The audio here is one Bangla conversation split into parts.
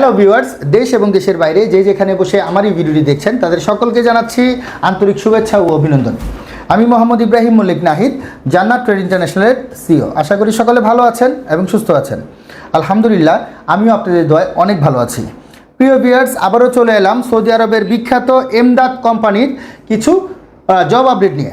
হ্যালো ভিউয়ার্স দেশ এবং দেশের বাইরে যে যেখানে বসে আমার এই ভিডিওটি দেখছেন, তাদের সকলকে জানাচ্ছি আন্তরিক শুভেচ্ছা ও অভিনন্দন। আমি মোহাম্মদ ইব্রাহিম মল্লিক নাহিদ, জান্নাত ট্রেড ইন্টারন্যাশনালের সিও। আশা করি সকলে ভালো আছেন এবং সুস্থ আছেন। আলহামদুলিল্লাহ, আমিও আপনাদের দয় অনেক ভালো আছি। প্রিয় ভিউয়ার্স আবারও চলে এলাম সৌদি আরবের বিখ্যাত এমদাদ কোম্পানির কিছু জব আপডেট নিয়ে।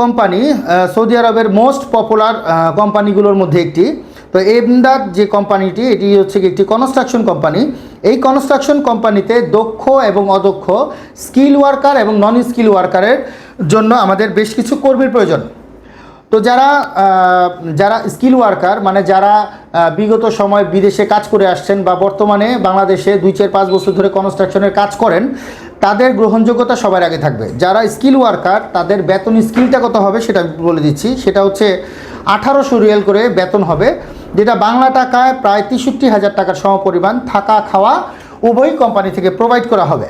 কোম্পানি সৌদি আরবের মোস্ট পপুলার কোম্পানিগুলোর মধ্যে একটি। তো এমদাদ যে কোম্পানিটি এটি হচ্ছে একটি কনস্ট্রাকশন কোম্পানি এই কনস্ট্রাকশন কোম্পানিতে দক্ষ এবং অদক্ষ স্কিল ওয়ার্কার এবং নন স্কিল ওয়ার্কারের জন্য আমাদের বেশ কিছু কর্মীর প্রয়োজন। তো যারা যারা স্কিল ওয়ার্কার মানে যারা বিগত সময় বিদেশে কাজ করে আসছেন বা বর্তমানে বাংলাদেশে দুই, চার, পাঁচ বছর ধরে কনস্ট্রাকশনের কাজ করেন তাদের গ্রহণযোগ্যতা সবার আগে থাকবে। যারা স্কিল ওয়ার্কার তাদের বেতন স্কিলটা কত হবে সেটা বলে দিচ্ছি। সেটা হচ্ছে আঠারোশো রিয়াল করে বেতন হবে, যেটা বাংলা টাকায় প্রায় তেষট্টি হাজার টাকার সমপরিমাণ থাকা খাওয়া উভয় কোম্পানি থেকে প্রোভাইড করা হবে।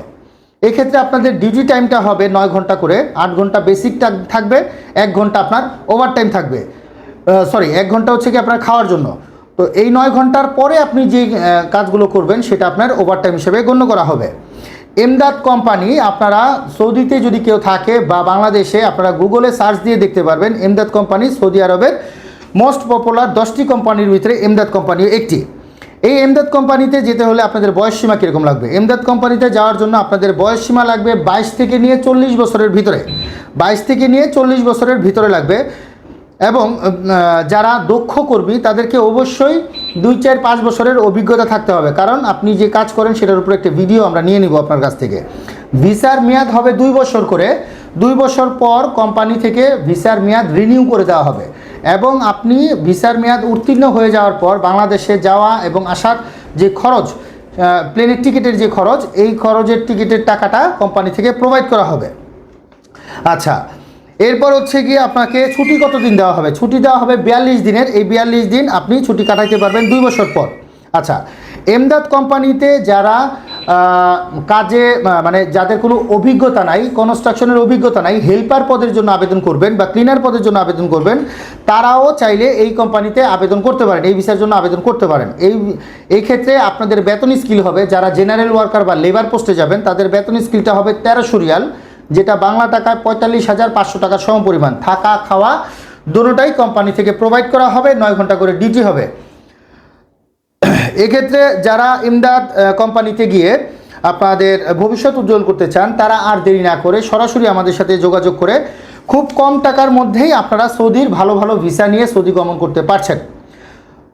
এক্ষেত্রে আপনাদের ডিউটি টাইমটা হবে নয় ঘণ্টা করে, আট ঘণ্টা বেসিক থাকবে, এক ঘণ্টা আপনার ওভার টাইম থাকবে সরি এক ঘণ্টা হচ্ছে কি আপনার খাওয়ার জন্য। তো এই নয় ঘণ্টার পরে আপনি যে কাজগুলো করবেন সেটা আপনার ওভার টাইম হিসেবে গণ্য করা হবে। এমদাদ কোম্পানি, আপনারা সৌদিতে যদি কেউ থাকে বা বাংলাদেশে, আপনারা গুগলে সার্চ দিয়ে দেখতে পারবেন এমদাদ কোম্পানি, সৌদি আরবের মোস্ট পপুলার দশটি কোম্পানির ভিতরে এমদাদ কোম্পানিও একটি। এই এমদাদ কোম্পানিতে যেতে হলে আপনাদের বয়স সীমা কীরকম লাগবে? এমদাদ কোম্পানিতে যাওয়ার জন্য আপনাদের বয়স সীমা লাগবে বাইশ থেকে নিয়ে চল্লিশ বছরের ভিতরে। বাইশ থেকে নিয়ে চল্লিশ বছরের ভিতরে লাগবে। এবং যারা দক্ষ কর্মী, তাদেরকে অবশ্যই দুই চার পাঁচ বছরের অভিজ্ঞতা থাকতে হবে। কারণ আপনি যে কাজ করেন, সেটার উপর একটা ভিডিও আমরা নিয়ে নিব আপনার কাছ থেকে। ভিসার মেয়াদ হবে দুই বছর করে। দুই বছর পর কোম্পানি থেকে ভিসার মেয়াদ রিনিউ করে দেওয়া হবে। এবং আপনি ভিসার মেয়াদ উত্তীর্ণ হয়ে যাওয়ার পর বাংলাদেশে যাওয়া এবং আসার যে খরচ প্লেনের টিকিটের যে খরচ, এই খরচের টিকিটের টাকাটা কোম্পানি থেকে প্রোভাইড করা হবে। আচ্ছা এরপর হচ্ছে গিয়ে আপনাকে ছুটি কত দিন দেওয়া হবে? ছুটি দেওয়া হবে বিয়াল্লিশ দিনের। এই বিয়াল্লিশ দিন আপনি ছুটি কাটাইতে পারবেন দুই বছর পর। আচ্ছা এমদাদ কোম্পানিতে যারা কাজে মানে যাদের কোনো অভিজ্ঞতা নাই কনস্ট্রাকশনের অভিজ্ঞতা নাই হেল্পার পদের জন্য আবেদন করবেন বা ক্লিনার পদের জন্য আবেদন করবেন, তারাও চাইলে এই কোম্পানিতে আবেদন করতে পারেন, এই ভিসার জন্য আবেদন করতে পারেন। এই এই ক্ষেত্রে আপনাদের বেতন স্কিল হবে। যারা জেনারেল ওয়ার্কার বা লেবার পোস্টে যাবেন, তাদের বেতন স্কিলটা হবে তেরোশো রিয়াল। যেটা বাংলা টাকায় পঁয়তাল্লিশ হাজার পাঁচশো টাকার সমপরিমাণ থাকা, খাওয়া, দুটোটাই কোম্পানি থেকে প্রোভাইড করা হবে, নয় ঘণ্টা করে ডিউটি হবে। এক্ষেত্রে যারা ইমদাদ কোম্পানিতে গিয়ে আপনাদের ভবিষ্যৎ উজ্জ্বল করতে চান, তারা আর দেরি না করে সরাসরি আমাদের সাথে যোগাযোগ করে খুব কম টাকার মধ্যেই আপনারা সৌদির ভালো ভালো ভিসা নিয়ে সৌদি গমন করতে পারছেন।